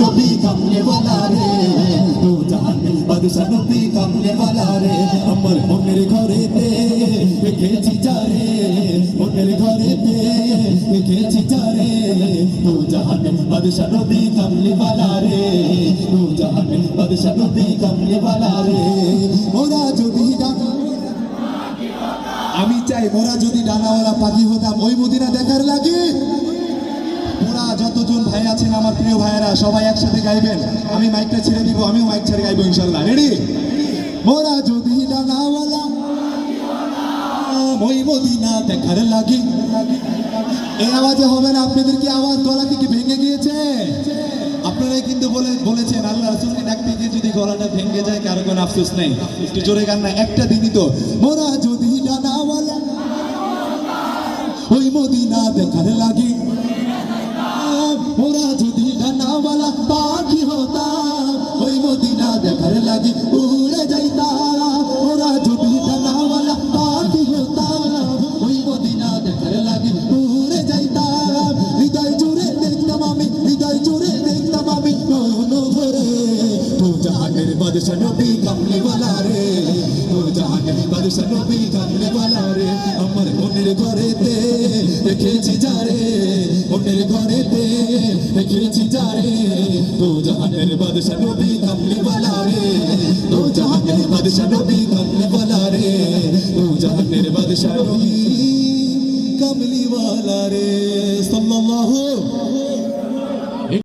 নবী কামলে वाला রে দু জাহানের বাদশা নবী কামলে वाला রে আমার মনের ঘরেতে রেখেছি যারে মনের ঘরেতে রেখেছি যারে দু জাহানের বাদশা নবী কামলে वाला রে দু জাহানের বাদশা নবী কামলে वाला রে মোরা যদি ডাকা আমি চাই মোরা যদি ডানাওয়ালা পাখি হতাম ওই মদিনা দেখার লাগে মোরা যতজন ভাই আছেন, আমার প্রিয় ভাইয়েরা, সবাই একসাথে গাইবেন। আমি মাইকটা ছেড়ে দিব, আমিও মাইক ছেড়ে গাইবো ইনশাল্লাহ রেডি মোরা যদি ডানাওয়ালা ওই মদিনা দেখার লাগে। এই আওয়াজে হবে না, আপনাদের কি আওয়াজ, গলা থেকে ভেঙে গিয়েছে? আপনারাই কিন্তু বলে, বলেছেন, আল্লাহ রাসূলকে ডাকতে গিয়ে যদি গলাটা ভেঙে যায়, কারও কোনো আফসোস নেই। একটু জোরে গান না, একটা দিনই তো। মোরা যদি ডানাওয়ালা ওই মদিনা দেখার লাগে। ওরা যদি ডানাওয়ালা পাখি হতাম ওই মদিনা দেখার লাগে উড়ে যাইতাম ওরা যদি ডানাওয়ালা পাখি হতাম ওই মদিনা দেখার লাগে উড়ে যাইতাম হৃদয় জুড়ে দেখতাম আমি, হৃদয় জুড়ে দেখতাম আমি কোনো ঘরে। তো জাহানের বাদশা নবী বলা রে তো জাহানের বাদশা নবী বলা রে, আমার মনের ঘরেতে রেখেছি যারে, মনের ঘরেতে দেখেছি যারে দু জাহানের বাদশা নবী কামলি বালা রে দু জাহানের বাদশা নবী কামলি বালা রে দু জাহানের বাদশা নবী কামলি বালা রে, সাল্লাল্লাহু